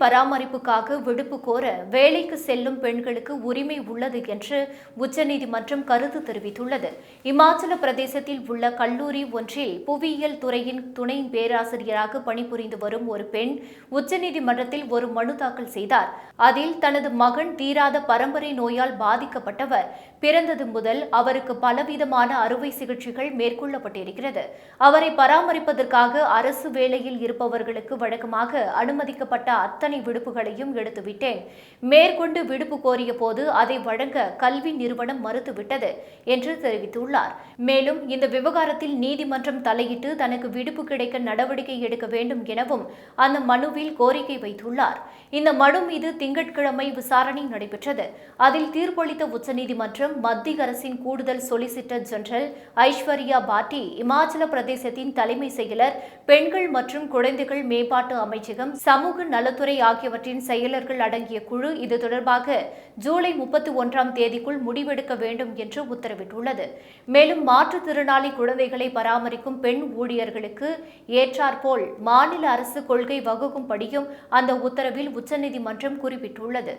பராமரிப்புக்காக விடுப்பு கோர வேலைக்கு செல்லும் பெண்களுக்கு உரிமை உள்ளது என்று உச்சநீதிமன்றம் கருத்து தெரிவித்துள்ளது. இமாச்சல பிரதேசத்தில் உள்ள கல்லூரி ஒன்றில் புவியியல் துறையின் துணை பேராசிரியராக பணிபுரிந்து வரும் ஒரு பெண் உச்சநீதிமன்றத்தில் ஒரு மனு தாக்கல் செய்தார். அதில் தனது மகன் தீராத பரம்பரை நோயால் பாதிக்கப்பட்டவர். பிறந்தது முதல் அவருக்கு பலவிதமான அறுவை சிகிச்சைகள் மேற்கொள்ளப்பட்டிருக்கிறது. அவரை பராமரிப்பதற்காக அரசு வேலையில் இருப்பவர்களுக்கு வழக்கமாக அனுமதிக்கப்பட்ட அத்தனை விடுப்புகளையும் எடுத்துவிட்டேன். மேற்கொண்டு விடுப்பு கோரிய போது அதை வழங்க கல்வி நிறுவனம் மறுத்துவிட்டது என்று தெரிவித்துள்ளார். மேலும் இந்த விவகாரத்தில் நீதிமன்றம் தலையிட்டு தனக்கு விடுப்பு கிடைக்க நடவடிக்கை எடுக்க வேண்டும் எனவும் அந்த மனுவில் கோரிக்கை வைத்துள்ளார். இந்த மனு மீது திங்கட்கிழமை விசாரணை நடைபெற்றது. அதில் தீர்ப்பளித்த உச்சநீதிமன்றம் மத்திய அரசின் கூடுதல் சொலிசிட்டர் ஜெனரல் ஐஸ்வர்யா பாட்டி இமாச்சல பிரதேசத்தின் தலைமை செயலர் பெண்கள் மற்றும் குழந்தைகள் மேம்பாட்டு அமைச்சகம் சமூக நலத்துறை ஆகியவற்றின் செயலர்கள் அடங்கிய குழு இது தொடர்பாக ஜூலை முப்பத்தி ஒன்றாம் தேதிக்குள் முடிவெடுக்க வேண்டும் என்று உத்தரவிட்டுள்ளது. மேலும் மாற்றுத்திறனாளி குழந்தைகளை பராமரிக்கும் பெண் ஊழியர்களுக்கு ஏற்றாற்போல் மாநில அரசு கொள்கை வகுக்கும்படியும் அந்த உத்தரவில் உச்சநீதிமன்றம் குறிப்பிட்டுள்ளது.